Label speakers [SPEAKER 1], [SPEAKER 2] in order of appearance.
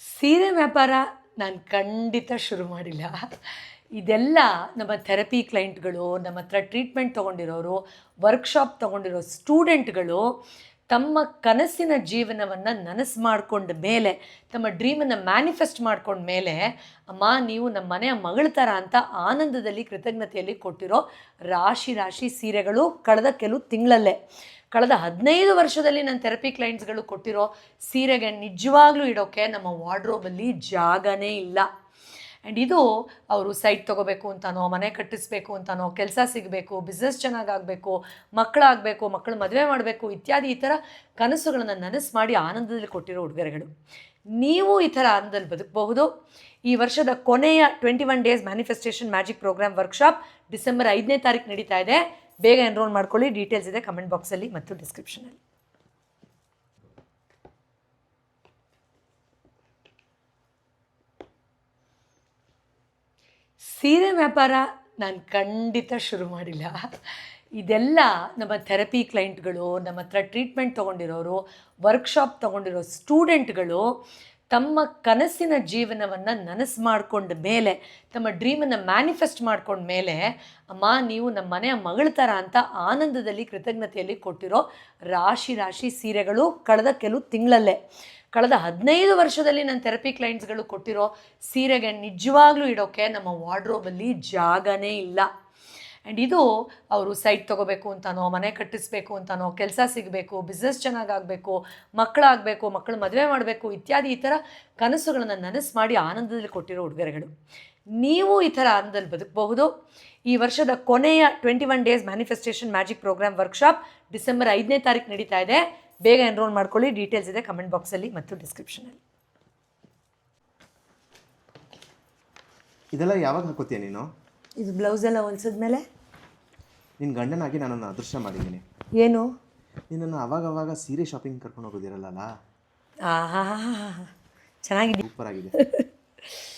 [SPEAKER 1] ಸೀರೆ ವ್ಯಾಪಾರ ನಾನು ಖಂಡಿತ ಶುರು ಮಾಡಿಲ್ಲ. ಇದೆಲ್ಲ ನಮ್ಮ ಥೆರಪಿ ಕ್ಲೈಂಟ್ಗಳು, ನಮ್ಮ ಹತ್ರ ಟ್ರೀಟ್ಮೆಂಟ್ ತೊಗೊಂಡಿರೋರು, ವರ್ಕ್ಶಾಪ್ ತೊಗೊಂಡಿರೋ ಸ್ಟೂಡೆಂಟ್ಗಳು ತಮ್ಮ ಕನಸಿನ ಜೀವನವನ್ನು ನನಸು ಮಾಡಿಕೊಂಡ ಮೇಲೆ, ತಮ್ಮ ಡ್ರೀಮನ್ನು ಮ್ಯಾನಿಫೆಸ್ಟ್ ಮಾಡ್ಕೊಂಡ ಮೇಲೆ, ಅಮ್ಮ ನೀವು ನಮ್ಮ ಮನೆಯ ಮಗಳ ಥರ ಅಂತ ಆನಂದದಲ್ಲಿ, ಕೃತಜ್ಞತೆಯಲ್ಲಿ ಕೊಟ್ಟಿರೋ ರಾಶಿ ರಾಶಿ ಸೀರೆಗಳು ಕಳೆದ ಕೆಲವು ತಿಂಗಳಲ್ಲೇ. ಕಳೆದ ಹದಿನೈದು ವರ್ಷದಲ್ಲಿ ನನ್ನ ಥೆರಪಿ ಕ್ಲೈಂಟ್ಸ್ಗಳು ಕೊಟ್ಟಿರೋ ಸೀರೆಗೆ ನಿಜವಾಗ್ಲೂ ಇಡೋಕ್ಕೆ ನಮ್ಮ ವಾರ್ಡ್ರೋಬಲ್ಲಿ ಜಾಗನೇ ಇಲ್ಲ. ಆ್ಯಂಡ್ ಇದು ಅವರು ಸೈಟ್ ತೊಗೋಬೇಕು ಅಂತಾನೋ, ಮನೆ ಕಟ್ಟಿಸ್ಬೇಕು ಅಂತಾನೋ, ಕೆಲಸ ಸಿಗಬೇಕು ಬಿಸ್ನೆಸ್ ಚೆನ್ನಾಗಾಗಬೇಕು ಮಕ್ಕಳಾಗಬೇಕು ಮಕ್ಕಳು ಮದುವೆ ಮಾಡಬೇಕು, ಇತ್ಯಾದಿ ಈ ಥರ ಕನಸುಗಳನ್ನು ನನಸು ಮಾಡಿ ಆನಂದದಲ್ಲಿ ಕೊಟ್ಟಿರೋ ಉಡುಗೊರೆಗಳು. ನೀವು ಈ ಥರ ಆನಂದದಲ್ಲಿ ಬದುಕಬಹುದು. ಈ ವರ್ಷದ ಕೊನೆಯ twenty one days manifestation magic programme workshop December ಐದನೇ ತಾರೀಕು ನಡೀತಾ ಇದೆ. ಬೇಗ ಎನ್ರೋಲ್ ಮಾಡ್ಕೊಳ್ಳಿ. ಡೀಟೇಲ್ಸ್ ಇದೆ ಕಮೆಂಟ್ ಬಾಕ್ಸಲ್ಲಿ ಮತ್ತು ಡಿಸ್ಕ್ರಿಪ್ಷನಲ್ಲಿ ಸೀರೆ ವ್ಯಾಪಾರ ನಾನು ಖಂಡಿತ ಶುರು ಮಾಡಿಲ್ಲ. ಇದೆಲ್ಲ ನಮ್ಮ ಥೆರಪಿ ಕ್ಲೈಂಟ್ಗಳು, ನಮ್ಮ ಹತ್ರ ಟ್ರೀಟ್ಮೆಂಟ್ ತೊಗೊಂಡಿರೋರು, ವರ್ಕ್ಶಾಪ್ ತೊಗೊಂಡಿರೋ ಸ್ಟೂಡೆಂಟ್ಗಳು ತಮ್ಮ ಕನಸಿನ ಜೀವನವನ್ನು ನನಸು ಮಾಡ್ಕೊಂಡ ಮೇಲೆ, ತಮ್ಮ ಡ್ರೀಮನ್ನು ಮ್ಯಾನಿಫೆಸ್ಟ್ ಮಾಡ್ಕೊಂಡ ಮೇಲೆ, ಅಮ್ಮ ನೀವು ನಮ್ಮ ಮನೆಯ ಮಗಳ ಥರ ಅಂತ ಆನಂದದಲ್ಲಿ, ಕೃತಜ್ಞತೆಯಲ್ಲಿ ಕೊಟ್ಟಿರೋ ರಾಶಿ ರಾಶಿ ಸೀರೆಗಳು ಕಳೆದ ಕೆಲವು ತಿಂಗಳಲ್ಲೇ. ಕಳೆದ ಹದಿನೈದು ವರ್ಷದಲ್ಲಿ ನನ್ನ ಥೆರಪಿ ಕ್ಲೈಂಟ್ಸ್ಗಳು ಕೊಟ್ಟಿರೋ ಸೀರೆಗೆ ನಿಜವಾಗ್ಲೂ ಇಡೋಕ್ಕೆ ನಮ್ಮ ವಾರ್ಡ್ರೋಬಲ್ಲಿ ಜಾಗನೇ ಇಲ್ಲ. ಆ್ಯಂಡ್ ಇದು ಅವರು ಸೈಟ್ ತೊಗೋಬೇಕು ಅಂತನೋ, ಮನೆ ಕಟ್ಟಿಸ್ಬೇಕು ಅಂತನೋ, ಕೆಲಸ ಸಿಗಬೇಕು ಬಿಸ್ನೆಸ್ ಚೆನ್ನಾಗಾಗಬೇಕು, ಮಕ್ಕಳಾಗಬೇಕು, ಮಕ್ಕಳು ಮದುವೆ ಮಾಡಬೇಕು ಇತ್ಯಾದಿ ಈ ಥರ ಕನಸುಗಳನ್ನು ನನಸು ಮಾಡಿ ಆನಂದದಲ್ಲಿ ಕೊಟ್ಟಿರೋ ಉಡುಗೊರೆಗಳು. ನೀವು ಈ ಥರ ಆನಂದದಲ್ಲಿ ಬದುಕಬಹುದು. ಈ ವರ್ಷದ ಕೊನೆಯ twenty one days manifestation magic programme workshop December ಐದನೇ ತಾರೀಕು ನಡೀತಾ ಇದೆ. ಬೇಗ ಎನ್ರೋಲ್ ಮಾಡ್ಕೊಳ್ಳಿ. ಡೀಟೇಲ್ಸ್ ಇದೆ ಕಮೆಂಟ್ ಬಾಕ್ಸಲ್ಲಿ ಮತ್ತು ಡಿಸ್ಕ್ರಿಪ್ಷನಲ್ಲಿ
[SPEAKER 2] ಇದೆಲ್ಲ ಯಾವಾಗ ಹಾಕೋತೀಯ ನೀನು?
[SPEAKER 1] ಇದು ಬ್ಲೌಸೆಲ್ಲ ಹೊಲ್ಸಿದ್ಮೇಲೆ
[SPEAKER 2] ನಿನ್ನ ಗಂಡನಾಗಿ ನಾನು ಅದೃಶ್ಯ ಮಾಡಿದ್ದೀನಿ.
[SPEAKER 1] ಏನು?
[SPEAKER 2] ನಿನ್ನನ್ನು ಅವಾಗ ಅವಾಗ ಸೀರೆ ಶಾಪಿಂಗ್ ಕರ್ಕೊಂಡು ಹೋಗೋದಿರಲ್ಲ
[SPEAKER 1] ಆಹಾ ಚೆನ್ನಾಗಿದೆ.
[SPEAKER 2] ಸೂಪರ್ ಆಗಿದೆ.